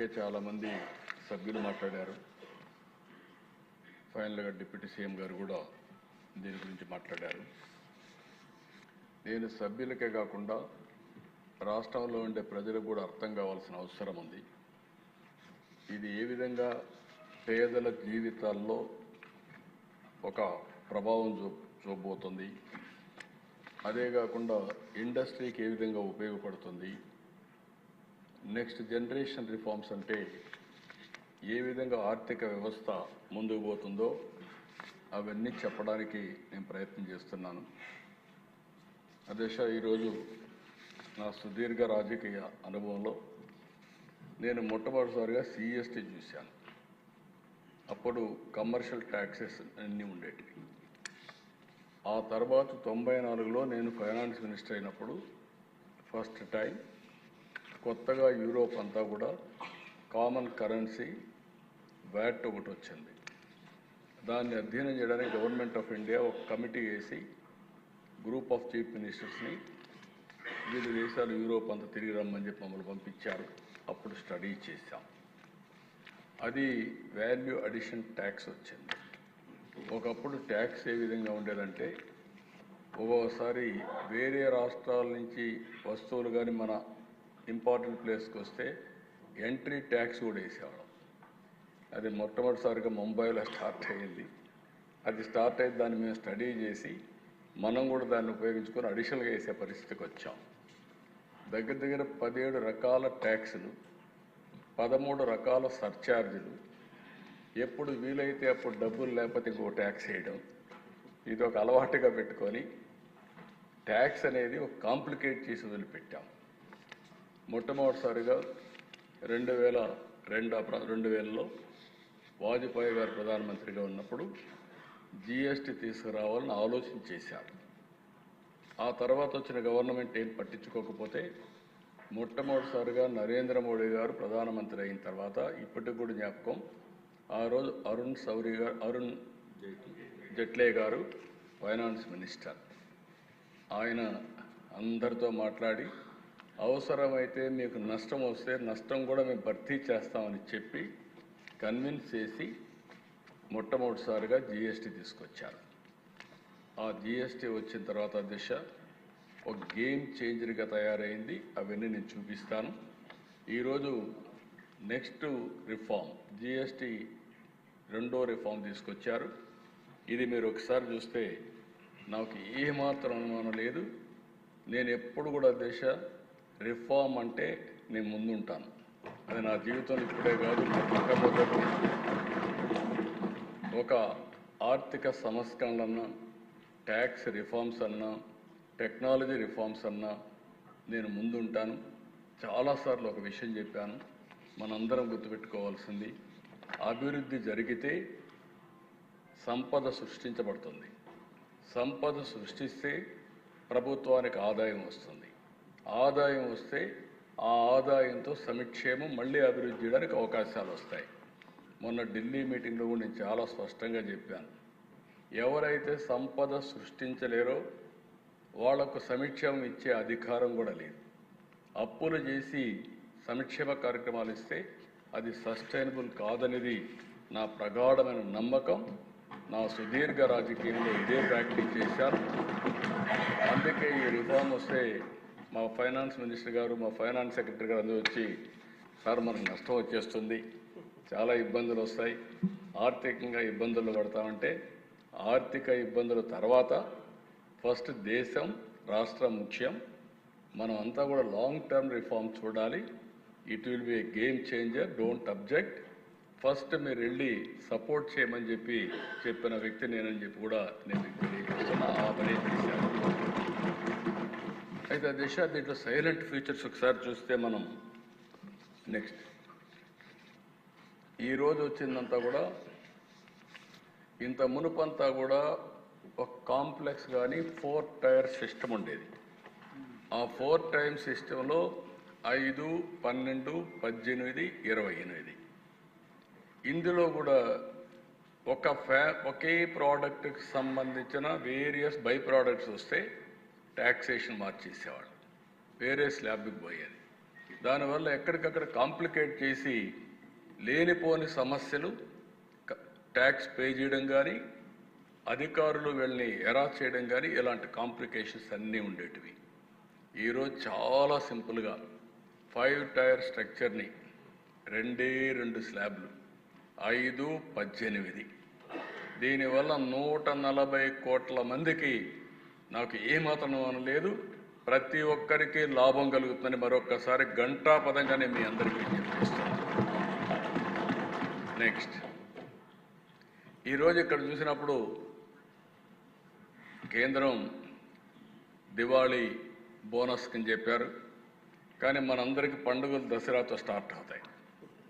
ఇప్పటికే చాలామంది సభ్యులు మాట్లాడారు. ఫైనల్గా డిప్యూటీ సీఎం గారు కూడా దీని గురించి మాట్లాడారు. నేను సభ్యులకే కాకుండా రాష్ట్రంలో ఉండే ప్రజలకు కూడా అర్థం కావాల్సిన అవసరం ఉంది. ఇది ఏ విధంగా పేదల జీవితాల్లో ఒక ప్రభావం చూ చూపబోతుంది. అదే కాకుండా ఇండస్ట్రీకి ఏ విధంగా ఉపయోగపడుతుంది. నెక్స్ట్ జనరేషన్ రిఫార్మ్స్ అంటే ఏ విధంగా ఆర్థిక వ్యవస్థ ముందుకు పోతుందో అవన్నీ చెప్పడానికి నేను ప్రయత్నం చేస్తున్నాను. అదేష ఈరోజు నా సుదీర్ఘ రాజకీయ అనుభవంలో నేను మొట్టమొదటిసారిగా సిఎస్టీ చూశాను. అప్పుడు కమర్షియల్ ట్యాక్సెస్ అన్నీ ఉండేటివి. ఆ తర్వాత తొంభై నాలుగులో నేను ఫైనాన్స్ మినిస్టర్ అయినప్పుడు ఫస్ట్ టైం కొత్తగా యూరోప్ అంతా కూడా కామన్ కరెన్సీ వ్యాట్ ఒకటి వచ్చింది. దాన్ని అధ్యయనం చేయడానికి గవర్నమెంట్ ఆఫ్ ఇండియా ఒక కమిటీ వేసి గ్రూప్ ఆఫ్ చీఫ్ మినిస్టర్స్ని వివిధ దేశాలు యూరోప్ అంతా తిరిగి రమ్మని చెప్పి మమ్మల్ని పంపించారు. అప్పుడు స్టడీ చేశాం. అది వాల్యూ అడిషన్ ట్యాక్స్ వచ్చింది. ఒకప్పుడు ట్యాక్స్ ఏ విధంగా ఉండేదంటే ఒక్కోసారి వేరే రాష్ట్రాల నుంచి వస్తువులు కానీ మన ఇంపార్టెంట్ ప్లేస్కి వస్తే ఎంట్రీ ట్యాక్స్ కూడా వేసేవాళ్ళం. అది మొట్టమొదటిసారిగా ముంబైలో స్టార్ట్ అయ్యింది. అది స్టార్ట్ అయితే దాన్ని మేము స్టడీ చేసి మనం కూడా దాన్ని ఉపయోగించుకొని అడిషనల్గా వేసే పరిస్థితికి వచ్చాం. దగ్గర దగ్గర పదిహేడు రకాల ట్యాక్సులు పదమూడు రకాల సర్ఛార్జీలు ఎప్పుడు వీలైతే అప్పుడు డబ్బులు లేకపోతే ఇంకో ట్యాక్స్ వేయడం ఇది ఒక అలవాటుగా పెట్టుకొని ట్యాక్స్ అనేది ఒక కాంప్లికేట్ చేసి వదిలిపెట్టాం. మొట్టమొదటిసారిగా రెండు వేల రెండు రెండు వేలలో వాజ్పేయి గారు ప్రధానమంత్రిగా ఉన్నప్పుడు జిఎస్టి తీసుకురావాలని ఆలోచన చేశారు. ఆ తర్వాత వచ్చిన గవర్నమెంట్ ఏం పట్టించుకోకపోతే మొట్టమొదటిసారిగా నరేంద్ర మోడీ గారు ప్రధానమంత్రి అయిన తర్వాత ఇప్పటికి కూడా జ్ఞాపకం ఆ రోజు అరుణ్ సౌరి గారు అరుణ్ జైట్లే గారు ఫైనాన్స్ మినిస్టర్. ఆయన అందరితో మాట్లాడి అవసరమైతే మీకు నష్టం వస్తే నష్టం కూడా మేము భర్తీ చేస్తామని చెప్పి కన్విన్స్ చేసి మొట్టమొదటిసారిగా జిఎస్టీ తీసుకొచ్చారు. ఆ జిఎస్టీ వచ్చిన తర్వాత దిశ ఒక గేమ్ చేంజర్గా తయారైంది. అవన్నీ నేను చూపిస్తాను. ఈరోజు నెక్స్ట్ రిఫార్మ్ జిఎస్టీ రెండో రిఫార్మ్ తీసుకొచ్చారు. ఇది మీరు ఒకసారి చూస్తే నాకు ఏమాత్రం అనుమానం లేదు. నేను ఎప్పుడు కూడా దేశ రిఫార్మ్ అంటే నేను ముందుంటాను. అది నా జీవితం ఇప్పుడే కాదు మొట్టమొదటి ఒక ఆర్థిక సంస్కరణలన్నా ట్యాక్స్ రిఫార్మ్స్ అన్నా టెక్నాలజీ రిఫార్మ్స్ అన్నా నేను ముందుంటాను. చాలాసార్లు ఒక విషయం చెప్పాను మనందరం గుర్తుపెట్టుకోవాల్సింది అభివృద్ధి జరిగితే సంపద సృష్టించబడుతుంది. సంపద సృష్టిస్తే ప్రభుత్వానికి ఆదాయం వస్తుంది. ఆదాయం వస్తే ఆ ఆదాయంతో సమిక్షేమం మళ్ళీ అభివృద్ధి చేయడానికి అవకాశాలు వస్తాయి. మొన్న ఢిల్లీ మీటింగ్లో కూడా నేను చాలా స్పష్టంగా చెప్పాను. ఎవరైతే సంపద సృష్టించలేరో వాళ్ళకు సంక్షేమం ఇచ్చే అధికారం కూడా లేదు. అప్పులు చేసి సంక్షేమ కార్యక్రమాలు ఇస్తే అది సస్టైనబుల్ కాదనేది నా ప్రగాఢమైన నమ్మకం. నా సుదీర్ఘ రాజకీయంలో ఇదే ప్రాక్టీస్ చేశాను. అందుకే ఈ రిఫార్మ్ వస్తే మా ఫైనాన్స్ మినిస్టర్ గారు మా ఫైనాన్స్ సెక్రటరీ గారు అందరూ వచ్చి సార్ మనకు నష్టం వచ్చేస్తుంది. చాలా ఇబ్బందులు వస్తాయి. ఆర్థికంగా ఇబ్బందులు పడతామంటే ఆర్థిక ఇబ్బందుల తర్వాత ఫస్ట్ దేశం రాష్ట్రం ముఖ్యం. మనం అంతా కూడా లాంగ్ టర్మ్ రిఫార్మ్ చూడాలి. It will be a game changer don't object first మీరు వెళ్ళి సపోర్ట్ చేయమని చెప్పి చెప్పిన వ్యక్తి నేనని చెప్పి కూడా నేను తెలియజేస్తున్నా. ఆ పని చేశాను అయితే ఆ దిశ దీంట్లో సైలెంట్ ఫీచర్స్ ఒకసారి చూస్తే మనం నెక్స్ట్ ఈ రోజు వచ్చిందంతా కూడా ఇంత మునుపంతా కూడా ఒక కాంప్లెక్స్ కానీ ఫోర్ టైర్ సిస్టమ్ ఉండేది. ఆ ఫోర్ టైర్ సిస్టంలో ఐదు పన్నెండు పద్దెనిమిది ఇరవై ఎనిమిది. ఇందులో కూడా ఒక ఫ్యా ఒకే ప్రోడక్ట్కి సంబంధించిన వేరియస్ బై ప్రోడక్ట్స్ వస్తే ట్యాక్సేషన్ మార్చేసేవాళ్ళు. వేరే స్లాబ్కి పోయేది. దానివల్ల ఎక్కడికక్కడ కాంప్లికేట్ చేసి లేనిపోని సమస్యలు ట్యాక్స్ పే చేయడం కానీ అధికారులు వెళ్ళని ఎరా చేయడం కానీ ఇలాంటి కాంప్లికేషన్స్ అన్నీ ఉండేటివి. ఈరోజు చాలా సింపుల్గా ఫైవ్ టైర్ స్ట్రక్చర్ని రెండే రెండు స్లాబ్లు ఐదు పద్దెనిమిది. దీనివల్ల నూట నలభై కోట్ల మందికి నాకు ఏమాత్రం అనలేదు ప్రతి ఒక్కరికి లాభం కలుగుతుందని మరొక్కసారి గంటాపదంగానే మీ అందరికీ నెక్స్ట్ ఈరోజు ఇక్కడ చూసినప్పుడు కేంద్రం దివాళీ బోనస్ కింద చెప్పారు. కానీ మనందరికీ పండుగలు దసరాతో స్టార్ట్ అవుతాయి.